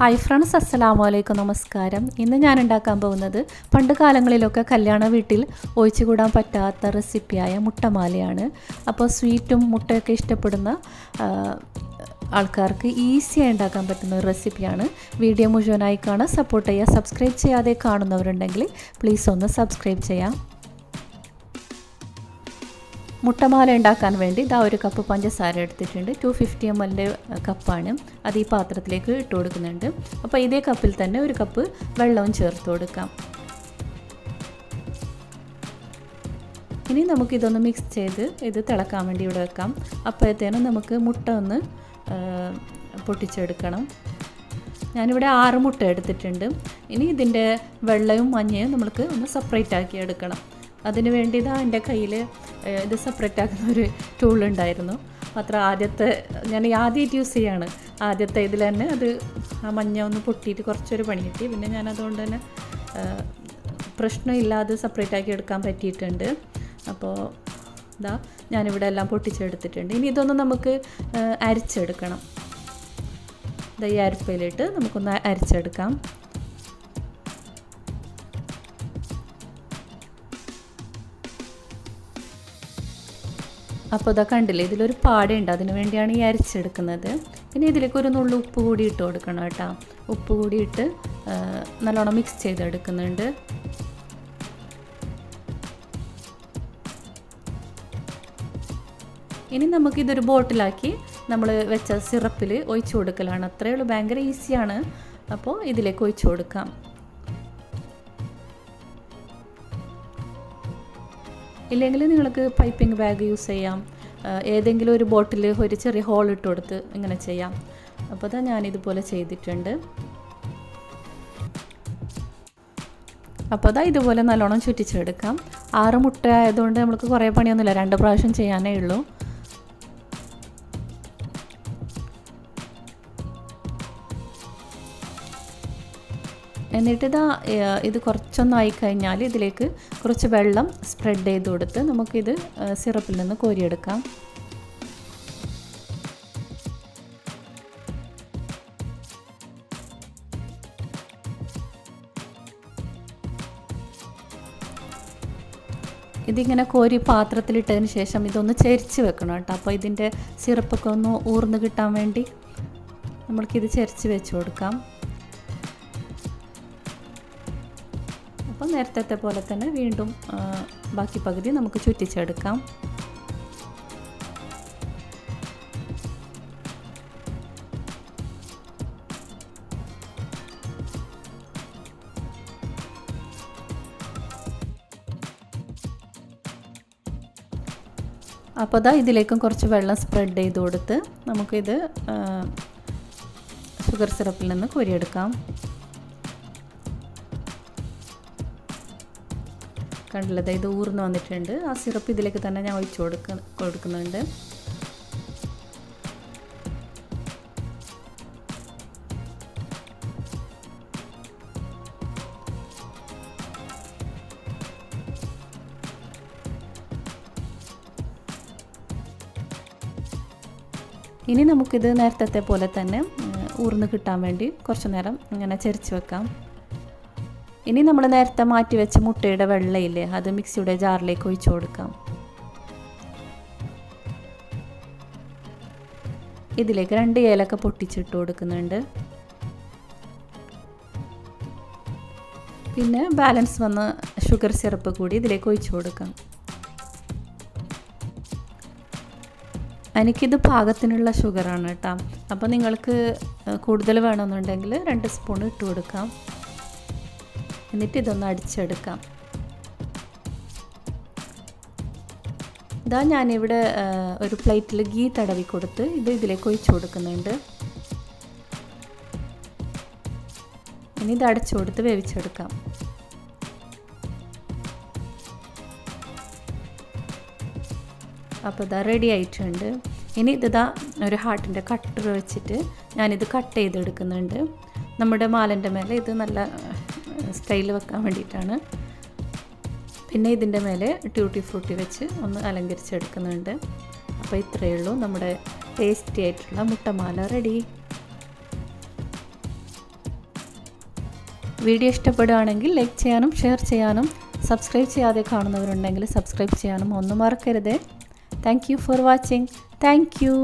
Hi friends അസ്സലാമു അലൈക്കും നമസ്കാരം ഇന്ന് ഞാൻ ഉണ്ടാക്കാൻ പോകുന്നത് പണ്ട് കാലങ്ങളിലൊക്കെ കല്യാണ വീട്ടിൽ ഒഴിച്ചുകൂടാൻ പറ്റാത്ത റെസിപ്പിയായ മുട്ടമാലയാണ്. അപ്പോൾ സ്വീറ്റും മുട്ടയൊക്കെ ഇഷ്ടപ്പെടുന്ന ആൾക്കാർക്ക് ഈസിയായി ഉണ്ടാക്കാൻ പറ്റുന്ന ഒരു റെസിപ്പിയാണ് വീഡിയോ മുഴുവനായി കാണാൻ സപ്പോർട്ട് ചെയ്യുക. സബ്സ്ക്രൈബ് ചെയ്യാതെ കാണുന്നവരുണ്ടെങ്കിൽ പ്ലീസ് ഒന്ന് സബ്സ്ക്രൈബ് ചെയ്യാം. മുട്ടമാല ഉണ്ടാക്കാൻ വേണ്ടി ഇതാ ഒരു കപ്പ് പഞ്ചസാര എടുത്തിട്ടുണ്ട്. ടു ഫിഫ്റ്റി എം എല്ലിന്റെ കപ്പാണ് അത് ഈ പാത്രത്തിലേക്ക് ഇട്ട് കൊടുക്കുന്നുണ്ട്. അപ്പോൾ ഇതേ കപ്പിൽ തന്നെ ഒരു കപ്പ് വെള്ളവും ചേർത്ത് കൊടുക്കാം. ഇനി നമുക്കിതൊന്ന് മിക്സ് ചെയ്ത് ഇത് തിളക്കാൻ വേണ്ടി ഇവിടെ വെക്കാം. അപ്പോഴത്തേനും നമുക്ക് മുട്ട ഒന്ന് പൊട്ടിച്ചെടുക്കണം. ഞാനിവിടെ ആറ് മുട്ട എടുത്തിട്ടുണ്ട്. ഇനി ഇതിന്റെ വെള്ളയും മഞ്ഞയും നമ്മൾക്ക് ഒന്ന് സെപ്പറേറ്റ് ആക്കി എടുക്കണം. അതിന് വേണ്ടി ഇതാ എന്റെ കയ്യിൽ ഇത് സെപ്പറേറ്റ് ആക്കുന്ന ഒരു ടൂൾ ഉണ്ടായിരുന്നു. മാത്രം ആദ്യത്തെ ഞാൻ ആദ്യമായിട്ട് യൂസ് ചെയ്യാണ്. ആദ്യത്തെ ഇതിൽ തന്നെ അത് ആ മഞ്ഞ ഒന്ന് പൊട്ടിയിട്ട് കുറച്ചൊരു പണി കിട്ടി. പിന്നെ ഞാൻ അതുകൊണ്ട് തന്നെ പ്രശ്നമില്ലാതെ സെപ്പറേറ്റ് ആക്കി എടുക്കാൻ പറ്റിയിട്ടുണ്ട്. അപ്പോൾ ഇതാ ഞാനിവിടെ എല്ലാം പൊട്ടിച്ചെടുത്തിട്ടുണ്ട്. ഇനി ഇതൊന്ന് നമുക്ക് അരിച്ചെടുക്കണം. ഇതാ ഈ അരിപ്പയിലിട്ട് നമുക്കൊന്ന് അരിച്ചെടുക്കാം. അപ്പോൾ ഇതാ കണ്ടില്ലേ ഇതിലൊരു പാടയുണ്ട്. അതിന് വേണ്ടിയാണ് ഈ അരിച്ചെടുക്കുന്നത്. പിന്നെ ഇതിലേക്ക് ഒരു നുള്ളു ഉപ്പ് കൂടി ഇട്ട് കൊടുക്കണം കേട്ടോ. ഉപ്പ് കൂടി ഇട്ട് നല്ലോണം മിക്സ് ചെയ്തെടുക്കുന്നുണ്ട്. ഇനി നമുക്കിതൊരു ബോട്ടിലാക്കി നമ്മൾ വെച്ച സിറപ്പിൽ ഒഴിച്ചു കൊടുക്കലാണ്. അത്രയേ ഉള്ളൂ. ഭയങ്കര ഈസിയാണ് അപ്പോൾ ഇതിലേക്ക് ഒഴിച്ചു കൊടുക്കാം. ഇല്ലെങ്കിൽ നിങ്ങൾക്ക് പൈപ്പിംഗ് ബാഗ് യൂസ് ചെയ്യാം. ഏതെങ്കിലും ഒരു ബോട്ടിൽ ഒരു ചെറിയ ഹോൾ ഇട്ട് കൊടുത്ത് ഇങ്ങനെ ചെയ്യാം. അപ്പോൾ അതാ ഞാനിതുപോലെ ചെയ്തിട്ടുണ്ട്. അപ്പോൾ അതാ ഇതുപോലെ നല്ലോണം ചുറ്റിച്ചെടുക്കാം. ആറ് മുട്ട ആയതുകൊണ്ട് നമുക്ക് കുറേ പണിയൊന്നുമില്ല. രണ്ട് പ്രാവശ്യം ചെയ്യാനേ ഉള്ളൂ. എന്നിട്ട് ഇതാ ഇത് കുറച്ചൊന്നായി കഴിഞ്ഞാൽ ഇതിലേക്ക് കുറച്ച് വെള്ളം സ്പ്രെഡ് ചെയ്ത് കൊടുത്ത് നമുക്കിത് സിറപ്പിൽ നിന്ന് കോരിയെടുക്കാം. ഇതിങ്ങനെ കോരി പാത്രത്തിലിട്ടതിന് ശേഷം ഇതൊന്ന് ചെരിച്ച് വെക്കണം കേട്ടോ. അപ്പോൾ ഇതിന്റെ സിറപ്പൊക്കെ ഒന്ന് ഊർന്ന് കിട്ടാൻ വേണ്ടി നമ്മൾക്കിത് ചെരിച്ച് വെച്ച് കൊടുക്കാം. അപ്പോൾ നേരത്തെ പോലെ തന്നെ വീണ്ടും ബാക്കി പകുതി നമുക്ക് ചുറ്റിച്ചെടുക്കാം. അപ്പോൾ അതാ ഇതിലേക്കും കുറച്ച് വെള്ളം സ്പ്രെഡ് ചെയ്ത് കൊടുത്ത് നമുക്കിത് ഷുഗർ സിറപ്പിൽ നിന്ന് കോരിയെടുക്കാം. കണ്ടില്ലത് ഇത് ഊർന്ന് വന്നിട്ടുണ്ട്. ആ സിറപ്പ് ഇതിലേക്ക് തന്നെ ഞാൻ ഒഴിച്ചു കൊടുക്ക കൊടുക്കുന്നുണ്ട്. ഇനി നമുക്കിത് നേരത്തെ പോലെ തന്നെ ഊർന്ന് കിട്ടാൻ വേണ്ടി കുറച്ച് നേരം ഇങ്ങനെ ചരിച്ച് വെക്കാം. ഇനി നമ്മൾ നേരത്തെ മാറ്റി വെച്ച മുട്ടയുടെ വെള്ളയില്ലേ അത് മിക്സിയുടെ ജാറിലേക്ക് ഒഴിച്ചു കൊടുക്കാം. ഇതിലേക്ക് രണ്ട് ഏലക്ക പൊട്ടിച്ചിട്ട് കൊടുക്കുന്നുണ്ട്. പിന്നെ ബാലൻസ് വന്ന ഷുഗർ സിറപ്പ് കൂടി ഇതിലേക്ക് ഒഴിച്ചു കൊടുക്കാം. എനിക്കിത് പാകത്തിനുള്ള ഷുഗറാണ് കേട്ടോ. അപ്പോൾ നിങ്ങൾക്ക് കൂടുതൽ വേണമെന്നുണ്ടെങ്കിൽ രണ്ട് സ്പൂൺ ഇട്ട് കൊടുക്കാം. എന്നിട്ട് ഇതൊന്ന് അടിച്ചെടുക്കാം. ഇതാ ഞാനിവിടെ ഒരു പ്ലേറ്റിൽ ഗീ തടവി കൊടുത്ത് ഇത് ഇതിലേക്ക് ഒഴിച്ചു കൊടുക്കുന്നുണ്ട്. ഇനി ഇത് അടച്ചു കൊടുത്ത് വേവിച്ചെടുക്കാം. അപ്പോൾ ഇതാ റെഡി ആയിട്ടുണ്ട്. ഇനി ഇതാ ഒരു ഹാർട്ടിന്റെ കട്ടർ വെച്ചിട്ട് ഞാനിത് കട്ട് ചെയ്തെടുക്കുന്നുണ്ട്. നമ്മുടെ മാലന്റെ മേലെ ഇത് നല്ല സ്റ്റൈൽ വെക്കാൻ വേണ്ടിയിട്ടാണ്. പിന്നെ ഇതിന്റെ മേലെ ട്യൂട്ടി ഫ്രൂട്ടി വെച്ച് ഒന്ന് അലങ്കരിച്ചെടുക്കുന്നുണ്ട്. അപ്പോൾ ഇത്രയേ ഉള്ളൂ. നമ്മുടെ ടേസ്റ്റി ആയിട്ടുള്ള മുട്ടമാല റെഡി വീഡിയോ ഇഷ്ടപ്പെടുകയാണെങ്കിൽ ലൈക്ക് ചെയ്യാനും ഷെയർ ചെയ്യാനും സബ്സ്ക്രൈബ് ചെയ്യാതെ കാണുന്നവരുണ്ടെങ്കിൽ സബ്സ്ക്രൈബ് ചെയ്യാനും ഒന്നും മറക്കരുത്. Thank you for watching thank you